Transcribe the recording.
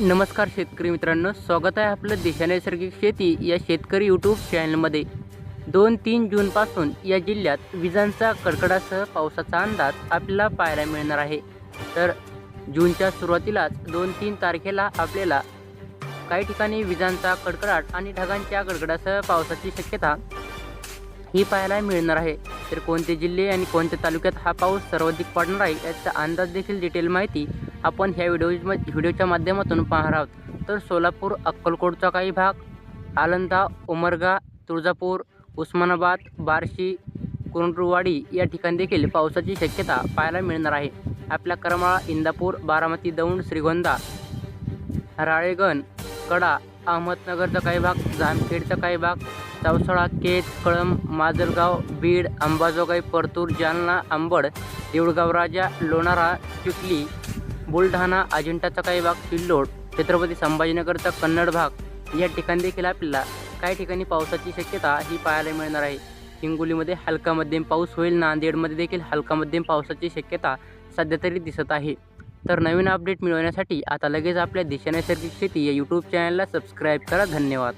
नमस्कार शेतकरी मित्रांनो स्वागत आहे आपलं देशा नैसर्गिक शेती या शेतकरी यूट्यूब चॅनलमध्ये दोन तीन जूनपासून या जिल्ह्यात विजांचा कडकडासह पावसाचा अंदाज आपल्याला पाहायला मिळणार आहे. तर जूनच्या सुरुवातीलाच दोन तीन तारखेला आपल्याला काही ठिकाणी विजांचा कडकडाट आणि ढगांच्या कडकडासह पावसाची शक्यता ही पाहायला मिळणार आहे. तर कोणते जिल्हे आणि कोणत्या तालुक्यात हा पाऊस सर्वाधिक पडणार आहे याचा अंदाज देखील डिटेल माहिती आपण ह्या व्हिडिओ व्हिडिओच्या माध्यमातून पाहणार आहोत. तर सोलापूर अक्कलकोटचा काही भाग आलंदा उमरगा तुळजापूर उस्मानाबाद बार्शी कुरुंटुवाडी या ठिकाणी देखील पावसाची शक्यता पाहायला मिळणार आहे. आपल्या करमाळा इंदापूर बारामती दौंड श्रीगोंदा राळेगण कडा अहमदनगरचा काही भाग जामखेडचा काही भाग चौसाळा केज कळंब माजलगाव बीड अंबाजोगाई परतूर जालना आंबड देऊळगाव राजा लोणारा चिखली बुलढाणा अजिंठाचा काही भाग सिल्लोड छत्रपती संभाजीनगरचा कन्नड भाग. या ठिकाणी देखील आपल्याला काही ठिकाणी पावसाची शक्यता ही पाहायला मिळणार आहे. हिंगोलीमध्ये हलका मध्यम पाऊस होईल. नांदेडमध्ये देखील हलका मध्यम पावसाची शक्यता सध्या तरी दिसत आहे. तर नवीन अपडेट मिळवण्यासाठी आता लगेच आपल्या दिशा नैसर्गिक शेती या यूट्यूब चॅनलला सबस्क्राईब करा. धन्यवाद.